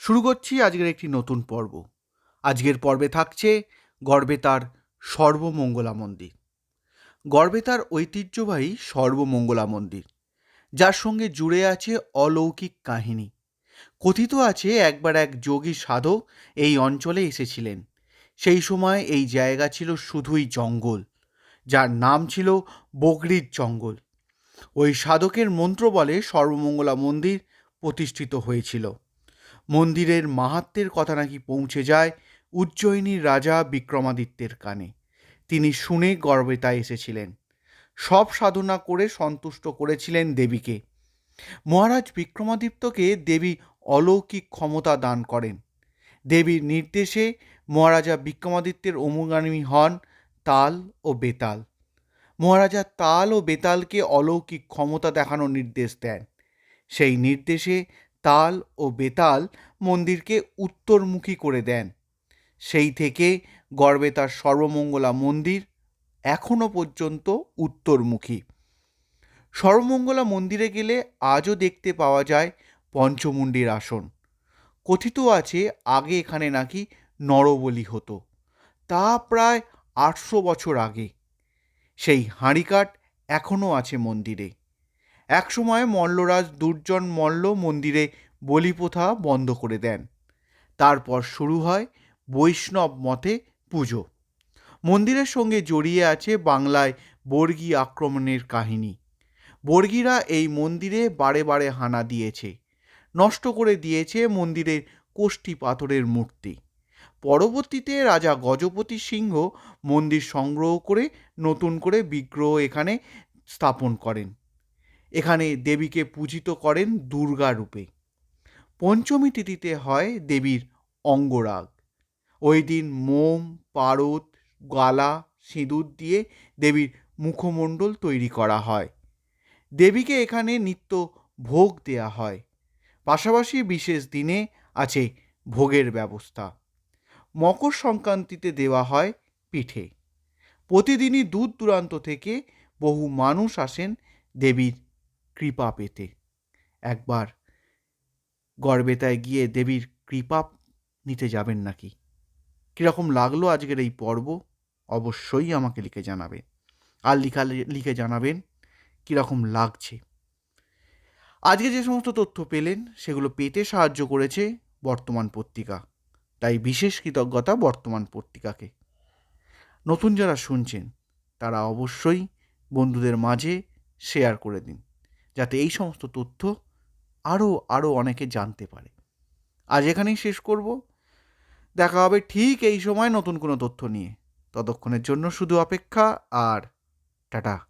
শুরু করছি আজকের একটি নতুন পর্ব। আজকের পর্বে থাকছে গড়বেতার সর্বমঙ্গলা মন্দির। গড়বেতার ঐতিহ্যবাহী সর্বমঙ্গলা মন্দির, যার সঙ্গে জুড়ে আছে অলৌকিক কাহিনী। কথিত আছে একবার এক যোগী সাধক এই অঞ্চলে এসেছিলেন। সেই সময় এই জায়গা ছিল শুধুই জঙ্গল, যার নাম ছিল বগরির জঙ্গল। ওই সাধকের মন্ত্র বলে সর্বমঙ্গলা মন্দির প্রতিষ্ঠিত হয়েছিল। মন্দিরের মাহাত্মের কথা নাকি পৌঁছে যায় উজ্জয়িনীর রাজা বিক্রমাদিত্যের কানে। তিনি শুনে গর্বেতা এসেছিলেন। সব সাধনা করে সন্তুষ্ট করেছিলেন দেবীকে। মহারাজ বিক্রমাদিত্যকে দেবী অলৌকিক ক্ষমতা দান করেন। দেবীর নির্দেশে মহারাজা বিক্রমাদিত্যের অনুগামী হন তাল ও বেতাল। মহারাজা তাল ও বেতালকে অলৌকিক ক্ষমতা দেখানোর নির্দেশ দেন। সেই নির্দেশে তাল ও বেতাল মন্দিরকে উত্তরমুখী করে দেন। সেই থেকে গর্বে তার সর্বমঙ্গলা মন্দির এখনও পর্যন্ত উত্তরমুখী। সর্বমঙ্গলা মন্দিরে গেলে আজও দেখতে পাওয়া যায় পঞ্চমুণ্ডির আসন। কথিত আছে আগে এখানে নাকি নরবলি হতো। তা প্রায় আটশো বছর আগে। সেই হাঁড়িকাঠ এখনও আছে মন্দিরে। একসময় মল্লরাজ দুর্জন মল্ল মন্দিরে বলিপ্রথা বন্ধ করে দেন। তারপর শুরু হয় বৈষ্ণব মতে পুজো। মন্দিরের সঙ্গে জড়িয়ে আছে বাংলায় বর্গী আক্রমণের কাহিনী। বর্গীরা এই মন্দিরে বারে বারে হানা দিয়েছে। নষ্ট করে দিয়েছে মন্দিরের কোষ্ঠী পাথরের মূর্তি। পরবর্তীতে রাজা গজপতি সিংহ মন্দির সংগ্রহ করে নতুন করে বিগ্রহ এখানে স্থাপন করেন। এখানে দেবীকে পূজিত করেন দুর্গা রূপে। পঞ্চমী তিথিতে হয় দেবীর অঙ্গরাগ। ওই দিন মোম, পারদ, গালা, সিঁদুর দিয়ে দেবীর মুখমণ্ডল তৈরি করা হয়। দেবীকে এখানে নিত্য ভোগ দেয়া হয়। পাশাপাশি বিশেষ দিনে আছে ভোগের ব্যবস্থা। মকর সংক্রান্তিতে দেওয়া হয় পিঠে। প্রতিদিনই দূর দূরান্ত থেকে বহু মানুষ আসেন দেবীর কৃপা পেতে। একবার গড়বেতায় গিয়ে দেবীর কৃপা নিতে যাবেন নাকি? কীরকম লাগল আজকের এই পর্ব? অবশ্যই আমাকে লিখে জানাবেন। আর লিখা লিখে জানাবেন কীরকম লাগছে। আজকে যে সমস্ত তথ্য পেলেন, সেগুলো পেতে সাহায্য করেছে বর্তমান পত্রিকা। তাই বিশেষ কৃতজ্ঞতা বর্তমান পত্রিকাকে। নতুন যারা শুনছেন, তারা অবশ্যই বন্ধুদের মাঝে শেয়ার করে দিন। যাতে এই সমস্ত তথ্য আরও আরও অনেকে জানতে পারে। আজ এখানেই শেষ করব। দেখা হবে ঠিক এই সময় নতুন কোনো তথ্য নিয়ে। ততক্ষণের জন্য শুধু অপেক্ষা আর টাটা।